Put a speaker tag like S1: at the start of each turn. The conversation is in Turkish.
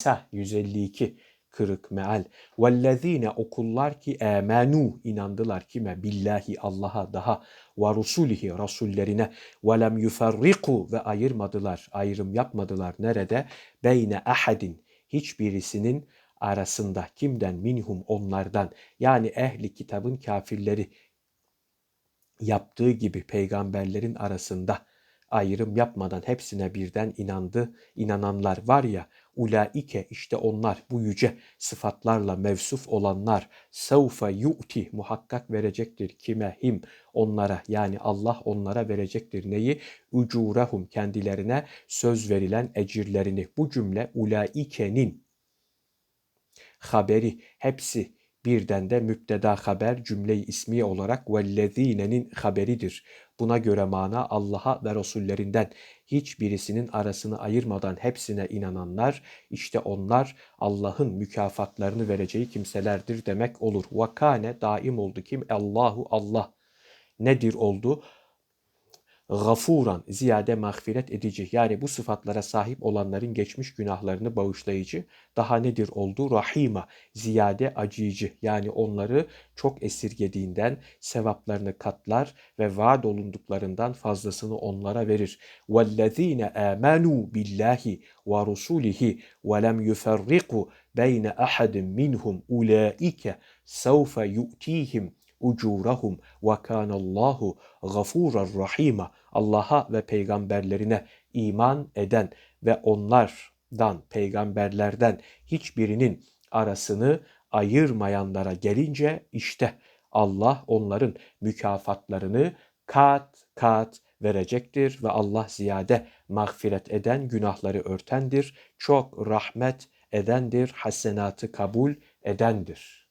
S1: Nisa 152 kırık meal. Vellezine okullar ki emenu inandılar kime? Billahi Allah'a daha ve rusulihi rasullerine ve lem yuferriku ve ayırmadılar, ayrım yapmadılar. Nerede? Beyne ahadin hiçbirisinin arasında kimden minhum onlardan yani ehli kitabın kafirleri yaptığı gibi peygamberlerin arasında ayrım yapmadan hepsine birden inandı, inananlar var ya, ulaike işte onlar bu yüce sıfatlarla mevsuf olanlar. Sevfe yu'ti muhakkak verecektir. Kime? Him? Onlara yani Allah onlara verecektir. Neyi? Ucurahum kendilerine söz verilen ecirlerini. Bu cümle ulaikenin haberi. Hepsi birden de müpteda haber cümle-i ismiye olarak vellezinenin haberidir. Buna göre mana Allah'a ve Resullerinden hiçbirisinin arasını ayırmadan hepsine inananlar işte onlar Allah'ın mükafatlarını vereceği kimselerdir demek olur. Vakane daim oldu kim? Allahu Allah. Nedir oldu? gafuran ziyade mağfiret edici yani bu sıfatlara sahip olanların geçmiş günahlarını bağışlayıcı daha nedir oldu rahima ziyade acıyıcı yani onları çok esirgediğinden sevaplarını katlar ve vaad olunduklarından fazlasını onlara verir. وَالَّذ۪ينَ آمَنُوا بِاللّٰهِ وَرُسُولِهِ وَلَمْ يُفَرِّقُوا بَيْنَ أَحَدٍ مِّنْهُمْ اُولَٰئِكَ سَوْفَ يُؤْتِيهِمْ ucurahum ve kanallahu gafurar rahima. Allah'a ve peygamberlerine iman eden ve onlardan peygamberlerden hiçbirinin arasını ayırmayanlara gelince işte Allah onların mükafatlarını kat kat verecektir ve Allah ziyade mağfiret eden, günahları örtendir, çok rahmet edendir, hasenatı kabul edendir.